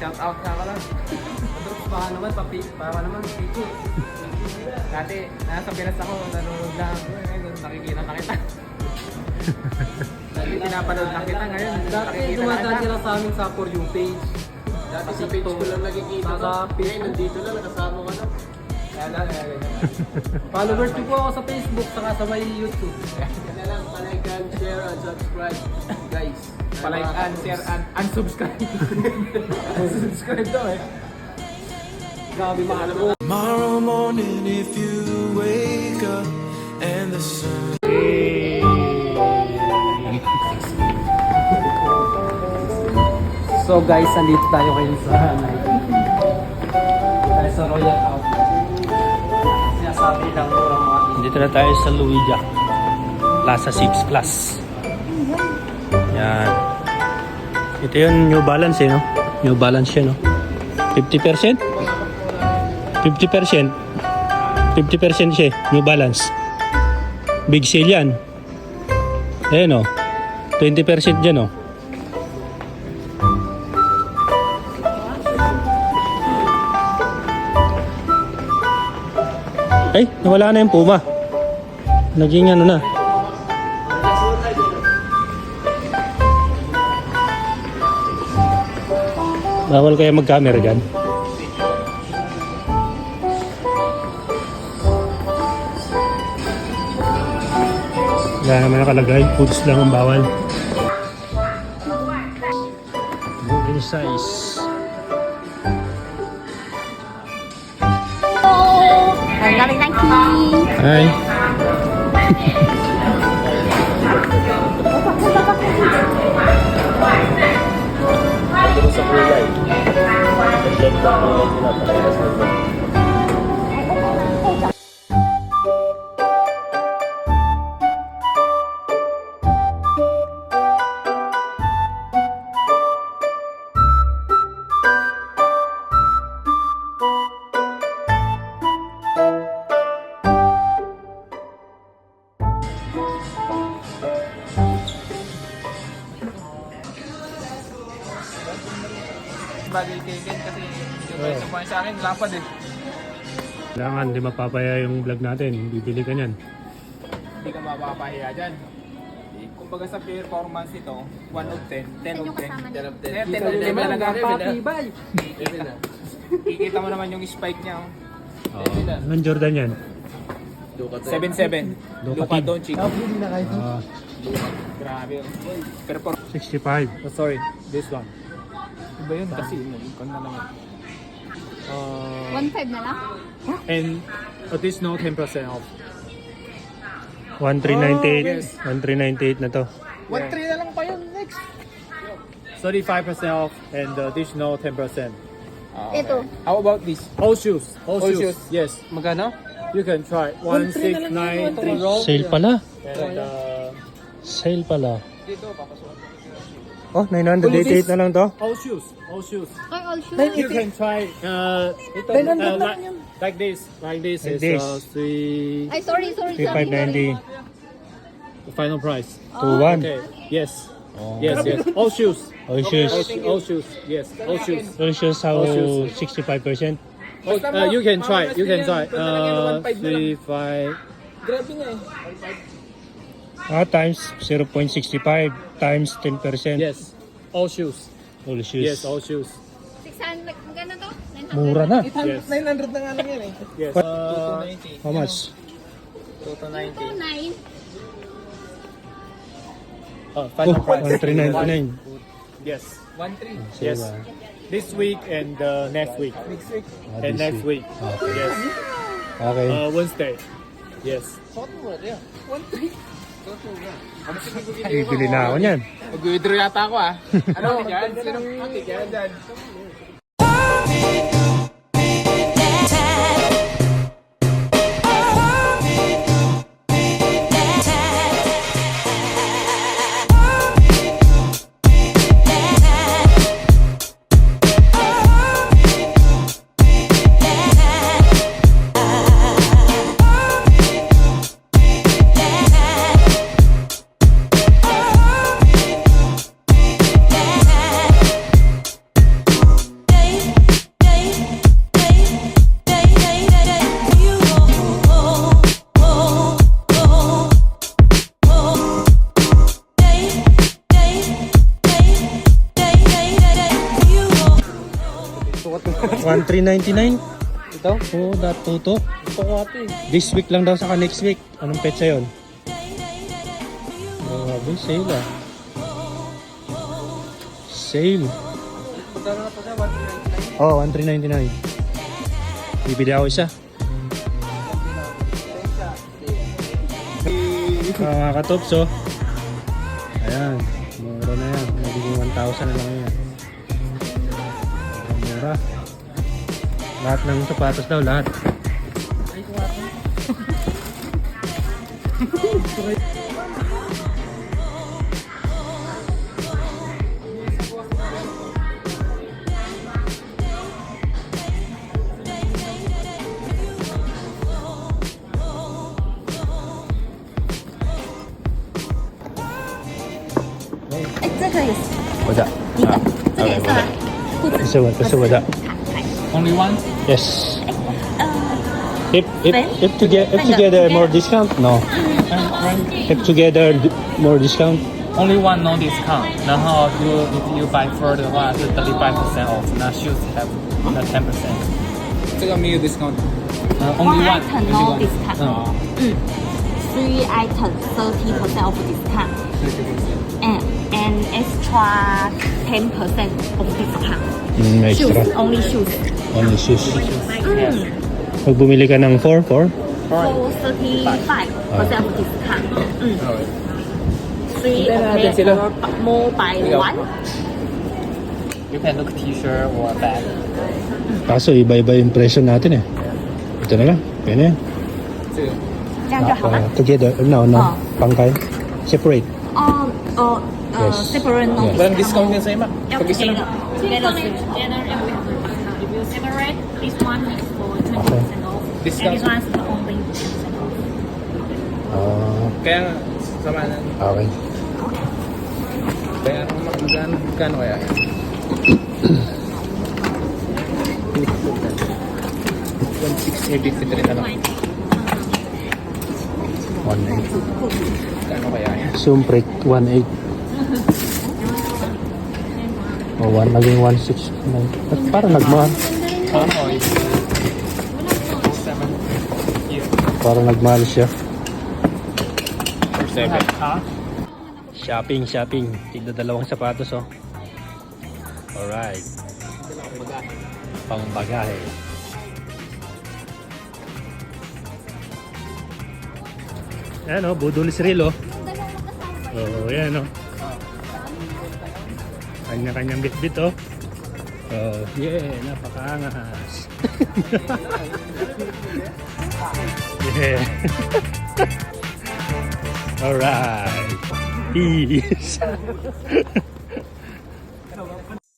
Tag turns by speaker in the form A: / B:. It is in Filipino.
A: out nga ka lang. Madrops baka naman, papi, baka naman, piki. Dati, nasa Pinas ako, nanonood lang ako. Eh, Ngayon, nakikita na kita. Dati pinapanood na kita ngayon.
B: Dati
A: nakikita na
B: dumadaan
A: kita.
B: sila sa amin sa For You page.
C: Dati sa page ko lang nakikita
B: Sa
C: ko. Ngayon, nandito lang, nakasama ka na.
A: Kaya lang, kaya ganyan.
B: Followers ko po ako sa Facebook saka sa my YouTube.
C: Na lang, palike and share and subscribe. Guys.
A: Palike and share and unsubscribe. unsubscribe daw eh.
B: Grabe mahal ko.
D: Tomorrow morning, if you wake up and the sun.
B: So guys, nandito tayo kayo sa Nike. Tayo sa Royal Outlet. Sinasabi lang murang mga
E: Dito na tayo sa Luija. Plaza 6 Plus. Yan. Ito yung New Balance eh, no? New Balance siya, no? 50%? 50%? 50% siya, New Balance. Big sale yan. Ayan, oh. 20% dyan, oh. Ay, nawala na yung Puma. Naging ano na. Bawal kaya mag-camera dyan. Wala naman nakalagay. Foods lang ang bawal. Moving size.
F: Ang galing.
E: Hi.
C: sa.
A: Bagay kay Ken kasi yung guys yung sa akin, lapad eh.
E: Kailangan di mapapaya yung vlog natin. Bibili ka niyan.
A: Hindi ka mapapahiya dyan. Kumbaga sa performance nito, 1 of 10, 10 of 10. 10 of 10. 10 of 10 talaga.
B: Patibay.
A: Kikita mo naman yung spike niya. Oh.
E: Anong Jordan yan?
A: 7-7.
E: Luka
A: Luka
E: Kid.
A: Doncic.
E: Ah,
A: Grabe. Perform.
E: 65.
A: Oh, sorry, this one. Iba yun kasi, ikon na lang.
F: Uh, 1.5 na lang?
A: And additional 10% off.
E: 1398. 1398 na to.
A: 1-3 na lang pa yun next. 35% off and additional 10%.
F: Ito.
A: How about this?
C: All shoes. All,
A: All
C: shoes.
A: shoes.
C: Yes.
A: Magkano?
C: You can try. 1693.
E: Sale pala.
C: And uh,
E: Sale pala.
A: Dito, papasukan.
E: Oh, 988 na lang to.
C: all shoes. All shoes.
F: Ay, all shoes.
C: You can try uh, uh, like, like this. Like this
E: Like
C: is
E: this.
C: uh, three
F: Ay, sorry, sorry. sorry.
E: 3590.
C: the final price.
E: 21.
C: Okay. Yes.
E: Oh.
C: Yes. Yes. All shoes.
E: All shoes.
C: All, sh- all shoes. Yes. All shoes.
E: All shoes how
C: All shoes.
E: 65%.
C: Oh, uh, you can try. You can try. Uh, three five.
A: Grabe nga eh.
E: Ah, times 0.65 times 10%.
C: Yes. All shoes.
E: All shoes.
C: Yes. All shoes.
F: 600, magkano to? 900.
E: Mura na.
C: Yes.
A: 900 na nga lang yan eh.
C: Yes. Uh,
A: 290.
E: How much?
A: 290.
F: 9.
C: uh,
E: Oh,
C: final price.
E: 1399.
C: Yes.
A: 1-3.
E: So,
C: Yes. This week and uh, next week.
A: Next week.
E: ah,
C: And
E: this
C: next week.
E: Okay.
C: Yes.
E: Okay.
C: Uh, Wednesday. Yes.
A: Suot mo ba yan? 1-3.
E: Bibili na ako niyan.
A: Mag-withdraw yata ako ah. Ano? Yan? Sinong atik yan dyan?
E: 1399?
B: Ito?
E: Oo, oh, that tuto.
B: Ito ko ate.
E: This week lang daw saka next week. Anong petsa yun? Grabe, sale ah. Sale.
B: Magkano na to siya? 199.
E: Oh, 1399. Bibili ako isa. Mga katops oh. Ayan, mura na yan. Nagiging 1,000 na lang yan. Mura. Lahat ng sapatos daw, lahat. Wada. Ah, okay, wada. Kasi wada. Kasi wada.
A: Only one?
E: Yes. If if if together if together more discount no. If together d- more discount
A: Only one no discount，然后 you if you buy four 的话是 thirty five percent off，那 shoes have 那 ten percent。这个没有 discount。呃 only one
G: item no
A: only one
G: discount.
A: 哦
G: three items, thirty percent of discount, and and extra ten percent of discount.
E: mm, extra.
G: Shoes, only shoes.
E: Only shoes.
G: Mm.
E: Pag bumili ka ng 4, 4?
G: For thirty five percent of discount. Mm. Three
A: Then, uh,
G: okay,
A: then sila.
G: or bu- more by
A: Yeah.
G: one.
A: You can look t-shirt or bag。
E: Kaso iba-iba yung presyo natin eh. Ito na lang. Kaya na yan.
A: 这个
G: 这样就好了。
E: Ah, together. No, no.
G: Oh.
E: Pangkay. Separate.
G: 哦哦 呃
E: Yes.
G: separate no
A: walang
G: discount.
A: discount din sa ima.
G: 要
A: Pag isa
G: together.
A: lang.
F: If you separate, this one is for 20% off.
A: Discount.
F: And this one is for only 10% off.
E: Ah,
A: Kaya nga, sama na.
E: okay.
A: Kaya ano magkano magkano kaya? One six eight fifty three na lang.
E: 1.8.
A: Kano kaya?
E: Sumprik, 1.8. O, oh, one, naging 1.6. Ba't parang nagmahal?
A: Here.
E: Parang nagmahal siya.
A: Seven.
E: Shopping, shopping. Tigda dalawang sapatos, oh. Alright. Pang bagahe. Ayan, oh. Budol Cyril, oh. Oo, oh, yan, oh. Kanya-kanyang bit-bit, oh. Oh, yeah, napakaangas. yeah. Alright. Peace.